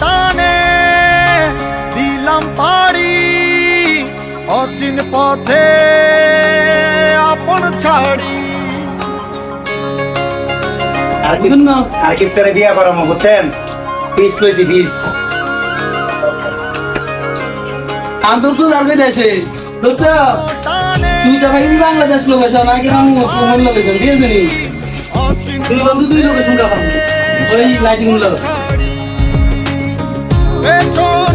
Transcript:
টানে দিলাম পাড়ি অচিন পথে আপন ছাড়ি। আর কি আর কি তোরে বিয়া করামো বুঝছেন? ফিস লইছি ফিস আমি দোস্ত যাবে দেশে দোস্ত তুই তো ভাই বাংলাদেশ লোকেশন আগে আমি প্রমাণ লোকেশন ঠিক আছে নি? অচিন তুই বন্ধু তুই লোকেশন কাপাম ওই লাইটিংগুলো। ቤቱን